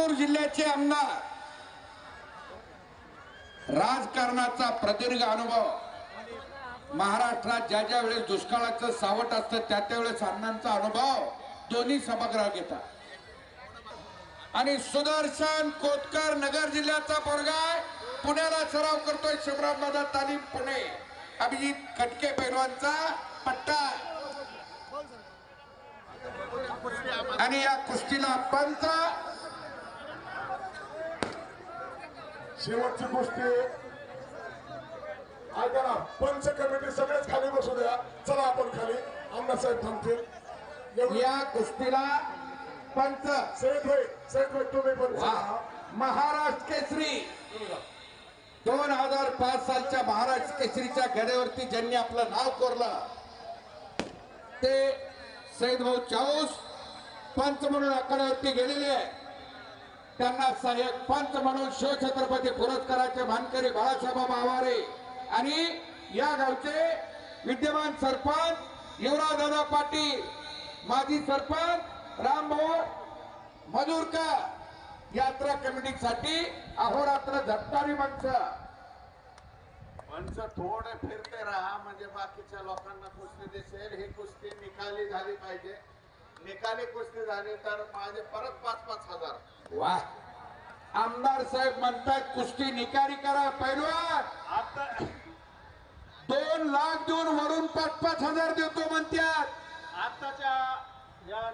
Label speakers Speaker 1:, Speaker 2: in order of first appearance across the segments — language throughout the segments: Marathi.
Speaker 1: लातूर जिल्ह्याचे आमदार. राजकारणाचा प्रदीर्घ अनुभव. महाराष्ट्रात ज्या ज्या वेळेस दुष्काळाचं सावट असतं त्या त्यावेळेस अण्णांचा अनुभव दोन्ही सभागृह घेतात आणि सुदर्शन कोतकर नगर जिल्ह्याचा पोरगा पुण्याला सराव करतोय शिवराम दादा तालीम पुणे. अभिजित खटके पैलवानचा पट्टा. आणि या कुस्तीला पंचा
Speaker 2: शेवटची गोष्टी ऐका ना पंच कमिटी सगळेच खाली बसू द्या. चला आपण खाली. अण्णासाहेब थांबतील.
Speaker 1: या कुस्तीला पंच.
Speaker 2: सैद भाई सैद भाई तुम्ही पण.
Speaker 1: महाराष्ट्र केसरी. दोन हजार पाच सालच्या महाराष्ट्र केसरीच्या गड्यावरती ज्यांनी आपलं नाव कोरलं ते सैद भाऊ चाऊस पंच म्हणून आखाड्यावरती गेलेले आहे त्यांना सहाय्यक पंच म्हणून शिवछत्रपती पुरस्काराचे मानकरी बाळासाहेब आवारे आणि या गावचे विद्यमान सरपंच युवराजदादा पाटील माजी सरपंच रामभाऊ मधुरकर यात्रा कमिटीसाठी अहोरात्र झटणारी माणसं
Speaker 3: मंच थोडे फिरते राहा म्हणजे बाकीच्या लोकांना कुस्ती दिसेल ही कुस्ती निकाली झाली पाहिजे. निकाली कुस्ती झाली तर माझे परत पाच पाच हजार.
Speaker 1: वा. आमदार साहेब म्हणतात कुस्ती निकारी करा पैलवान.
Speaker 3: आता
Speaker 1: दोन लाख देऊन वरून पाच पाच हजार देतो म्हणतात.
Speaker 3: आताच्या या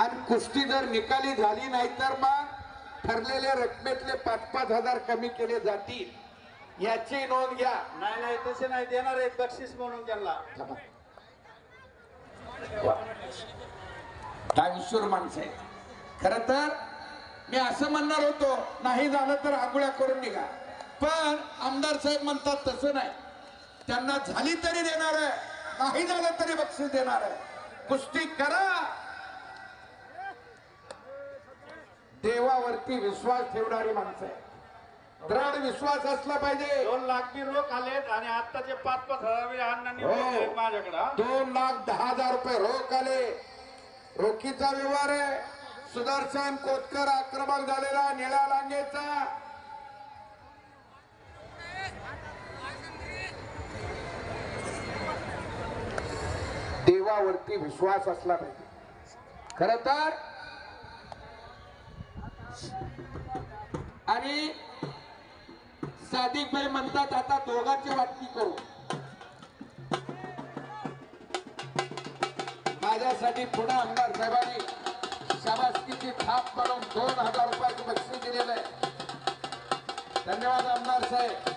Speaker 1: आणि कुस्ती जर निकाली झाली नाही तर मग ठरलेल्या रकमेतले पाच पाच हजार कमी केले जातील. याची नोंद घ्या.
Speaker 3: नाही नाही तसे नाही देणार आहे बक्षीस म्हणून त्यांना.
Speaker 1: दानशूर माणसं आहे खर तर मी असं म्हणणार होतो नाही झालं तर आंघोळ्या करून निघा. पण आमदार साहेब म्हणतात तसं नाही. त्यांना झाली तरी देणार आहे नाही झालं तरी बक्षीस देणार आहे. कुस्ती करा. देवावरती विश्वास ठेवणारी माणसं आहे दृढ विश्वास असला पाहिजे.
Speaker 3: दोन लाख बी रोख आलेत आणि आताचे पाच पाच हजार बी अण्णांनी
Speaker 1: हो.
Speaker 3: माझ्याकडं.
Speaker 1: दोन लाख दहा हजार रुपये रोख आले. रोखीचा व्यवहार आहे. सुदर्शन कोतकर आक्रमक झालेला निळ्या लांगेचा. देवावरती विश्वास असला पाहिजे. खर तर आणि सादिक भाई म्हणतात आता दोघांची वाटणी करू. माझ्यासाठी पुणे आमदार साहेबांनी शाबासकीची थाप म्हणून दोन हजार रुपयाचं बक्षीस दिलेलं आहे. धन्यवाद आमदार साहेब.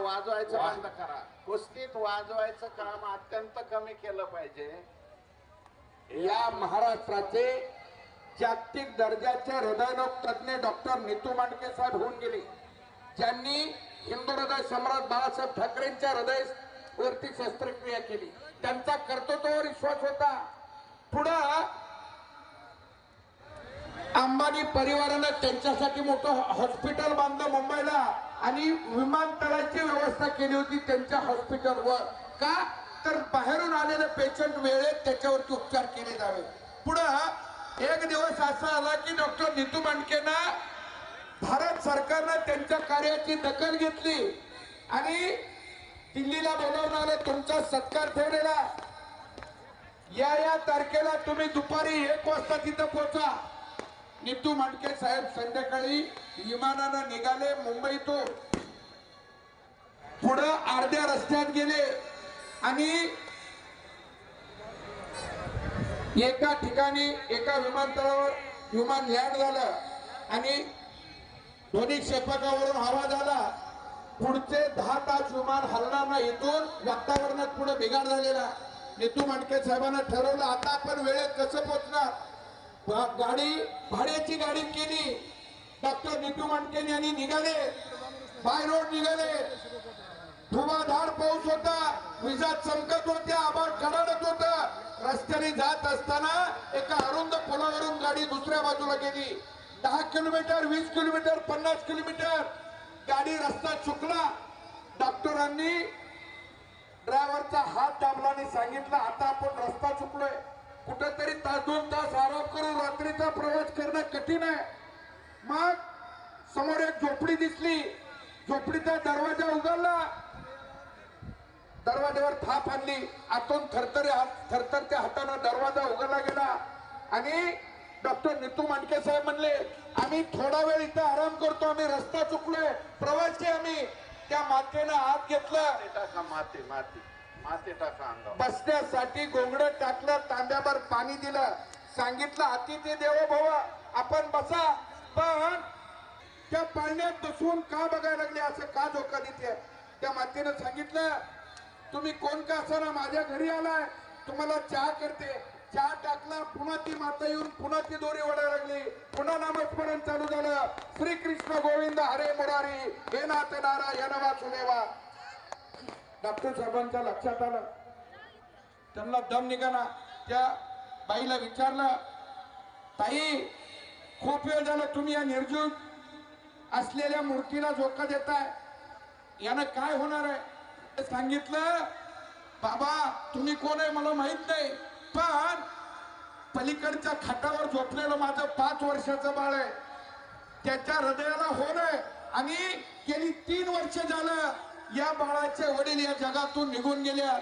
Speaker 3: वाजवायचं बंद करा. कुस्तीत वाजवायचं काम अत्यंत कमी केलं पाहिजे.
Speaker 1: या महाराष्ट्राचे जागतिक दर्जाचे हृदयरोग तज्ञ डॉक्टर नितू मांडके साहेब होऊन गेले. ज्यांनी हिंदू हृदय सम्राट बाळासाहेब ठाकरेंच्या हृदय वरती शस्त्रक्रिया केली. त्यांचा कर्तृत्वावर विश्वास होता. पुढं अंबानी परिवारानं त्यांच्यासाठी मोठं हॉस्पिटल बांधलं मुंबईला. आणि विमानतळाची व्यवस्था केली होती त्यांच्या हॉस्पिटलवर. का? तर बाहेरून आलेले पेशंट वेळेत त्याच्यावरती उपचार केले जावे. पुढं एक दिवस असा आला की डॉक्टर नितू मांडकेना भारत सरकारनं त्यांच्या कार्याची दखल घेतली. आणि दिल्लीला बोलावून आलं तुमचा सत्कार ठेवलेला. या या तारखेला तुम्ही दुपारी एक वाजता तिथं पोचा नितू मांडके साहेब संध्याकाळी विमानानं निघाले मुंबईतून. पुढं अर्ध्या रस्त्यात गेले आणि एका ठिकाणी एका विमानतळावर विमान लँड झालं आणि ध्वनी क्षेपकावरून हवा झाला. पुढचे दहा तास विमान हलणार नाही इथून वातावरणात पुढे बिघाड झालेला. नितू मांडके साहेबांना ठरवलं आता आपण वेळेत कसं पोचणार? गाडी भाड्याची गाडी केली. डॉक्टर नितू मांडके यांनी निघाले. बाय रोड निघाले. धुवाधार पाऊस होता. विजा चमकत होत्या. आभाळ कडाडत होत. रस्त्याने जात असताना एका अरुंद पुलावरून गाडी दुसऱ्या बाजूला गेली. दहा किलोमीटर वीस किलोमीटर पन्नास किलोमीटर. गाडी रस्ता चुकला. डॉक्टरांनी ड्रायव्हरचा हात दाबला आणि सांगितलं आता आपण रस्ता चुकलोय. कुठंतरी तास दोन तास आराम करून रात्रीचा प्रवास करणं कठीण आहे. मग समोर एक झोपडी दिसली. झोपडीचा दरवाजा उघडला. दरवाजावर थाप आणली. आतून थरथरे हात थरथरत्या हातानं दरवाजा उघडला गेला. आणि डॉक्टर नितू मांडके साहेब म्हणले आम्ही थोडा वेळ इथं आराम करतो. आम्ही रस्ता चुकलोय. प्रवासी आम्ही. त्या मातेनं हात घेतलं.
Speaker 3: माते माते. माती
Speaker 1: बसण्यासाठी गोंगड टाकलं तांब्यावर पाणी दिलं. सांगितलं अतिथी देवो भव आपण बसा. पण त्या पाण्यात बसून का बघायला लागले? असं का धोका देते? त्या मातेनं सांगितलं तुम्ही कोण का असं माझ्या घरी आलाय. तुम्हाला चहा करते. चहा टाकला पुन्हा ती माता येऊन पुन्हा ती दोरी ओढायला लागली. पुन्हा नामस्मरण चालू झालं. श्री कृष्ण गोविंद हरे मुरारी. हे नाथ नारायण वासुदेवा. डॉक्टर साहेबांच्या लक्षात आलं. त्यांना दम निघाला. त्या बाईला विचारलं ताई खूप वेळ झाला तुम्ही या निर्जीव असलेल्या मूर्तीला झोका देताय. यानं काय होणार आहे? ते सांगितलं बाबा तुम्ही कोण आहे मला माहीत नाही पण पलीकडच्या खाटावर झोपलेलं माझं पाच वर्षाचं बाळ आहे. त्याच्या हृदयाला होणं आणि गेली तीन वर्ष झालं या बाळाचे वडील या जगातून निघून गेल्या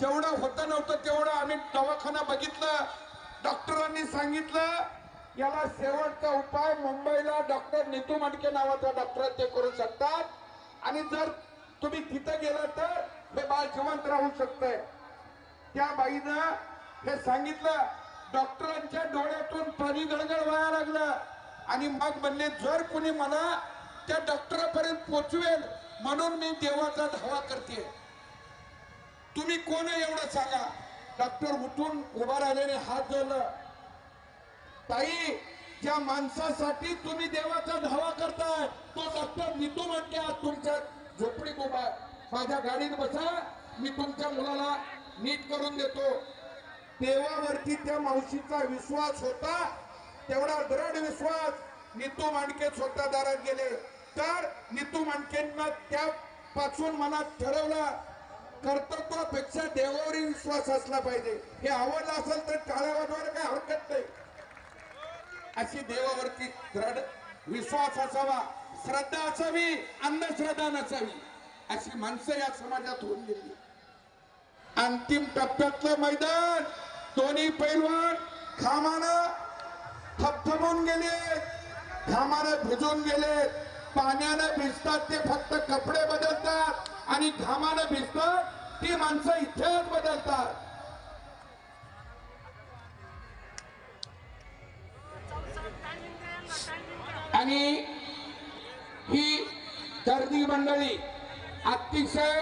Speaker 1: जेवढं होतं नव्हतं तेवढं आम्ही दवाखाना बघितलं. डॉक्टरांनी सांगितलं याला शेवटचा उपाय मुंबईला डॉक्टर नितू मडके नावाचा डॉक्टर ते करू शकतात. आणि जर तुम्ही तिथं गेला तर हे बाळ जिवंत राहू शकतंय. त्या बाईनं हे सांगितलं डॉक्टरांच्या डोळ्यातून पाणी गळगळ व्हायला लागलं. आणि मग म्हणले जर कोणी मला त्या डॉक्टरापर्यंत पोचवेल म्हणून मी देवाचा धावा करते तुम्ही कोण एवढं सांगा. डॉक्टर उठून उभा राहिल्याने हात जोडलं. ताई ज्या माणसासाठी तुम्ही देवाचा धावा करताय तो डॉक्टर नितू म्हणते आज तुमच्या झोपडीत उभा माझ्या गाडीत बसा. मी तुमच्या मुलाला नीट करून देतो. देवावरती त्या मावशीचा विश्वास होता. तेवढा दृढ विश्वास नितू मांडके स्वतः दारात गेले. तर नितू त्या त्यापासून मनात ठरवलं कर्तृत्वापेक्षा देवावरील विश्वास असला पाहिजे. हे आवडलं असेल तर टाळ्या वाजवायला काही हरकत नाही. अशी देवावरती दृढ विश्वास असावा श्रद्धा असावी अंधश्रद्धा नसावी अशी माणसं या समाजात होऊन गेली. अंतिम टप्प्यातलं मैदान दोन्ही पैलवान खामानं थपथपून गेले खामानं भिजून गेले पाण्यानं भिजतात ते फक्त कपडे बदलतात आणि घामानं भिजतात ती माणसं इथेच बदलतात. आणि ही गर्दी मंडळी अतिशय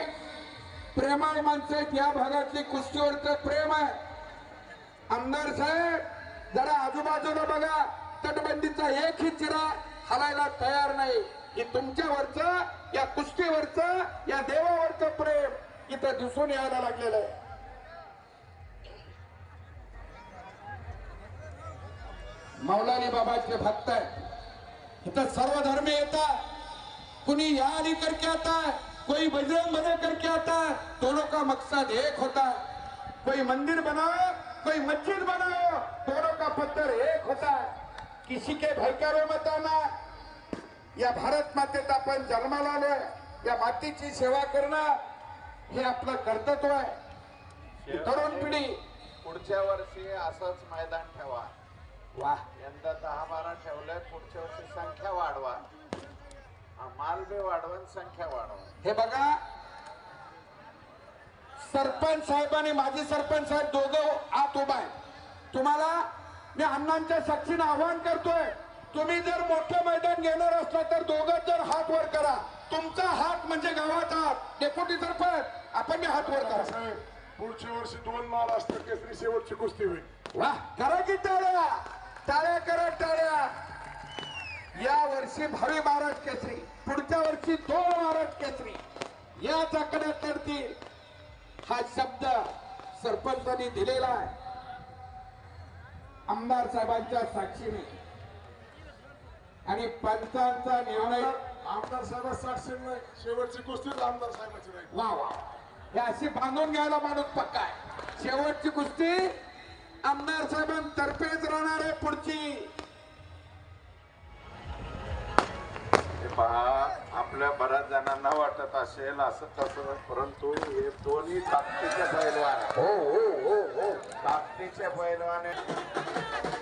Speaker 1: प्रेमळ माणसं आहेत. या भागातली कुस्तीवरचं प्रेम आहे. आमदार साहेब जरा आजूबाजूला बघा. तटबंदीचा एकही चिरा हलायला तयार नाही. की तुमच्यावरचं या कुस्तीवरचं या देवावरचं प्रेम इथं दिसून यायला लागलेलं आहे. मौलानी बाबाचे भक्त आहेत. इथं सर्व धर्म येतात. कुणी या अली करके आता है कोई बजरंग बने करके आता है दोनों का मकसद एक होता. है कोई मंदिर बनाओ कोई मस्जिद बनाओ दोनों का पत्थर एक होता. है किसी के भयकारो मत आना या भारत मातेत आपण जन्माला आलोय. या मातीची सेवा करणं हे आपलं कर्तव्य आहे. तरुण पिढी.
Speaker 3: पुढच्या वर्षी असंच मैदान ठेवा.
Speaker 1: वा.
Speaker 3: यंदा दहा बारा ठेवलंय पुढच्या वर्षी संख्या वाढवा. माल बी वाढवा संख्या वाढवा.
Speaker 1: हे बघा. सरपंच साहेब आणि माजी सरपंच साहेब दोघं आत उभा आहे तुम्हाला मी अण्णांच्या साक्षीने आवाहन करतोय तुम्ही जर मोठं मैदान घेणार असला तर दोघं जर हात वर करा. तुमचा हात म्हणजे गावात हात डेप्युटी सरपंच. आपण हात वर करा.
Speaker 2: साहेब पुढच्या वर्षी दोन महाराष्ट्र केसरी शेवटची कुस्ती होईल.
Speaker 1: वा करा की टाळ्या. टाळ्या करा टाळ्या. या वर्षी भावी महाराज केसरी पुढच्या वर्षी दोन महाराज केसरी. या चाकड्यात करतील हा शब्द सरपंचांनी दिलेला आहे. आमदार साहेबांच्या साक्षीने. आणि पंचांचा निर्णय
Speaker 2: आमदार साहेब साक्षी नाही. शेवटची कुस्ती आमदार साहेबाची नाही.
Speaker 1: वा वा. हे अशी बांधून घ्यायला माणूस पक्का आहे. शेवटची कुस्ती आमदार साहेबांतर्फेच राहणार आहे पुढची.
Speaker 3: हे पहा आपल्या बऱ्याच जणांना वाटत असेल असं तसं परंतु हे दोन्ही ताकदीचे पैलवान आहे.
Speaker 1: हो हो हो हो.
Speaker 3: ताकदीचे पैलवान आहे.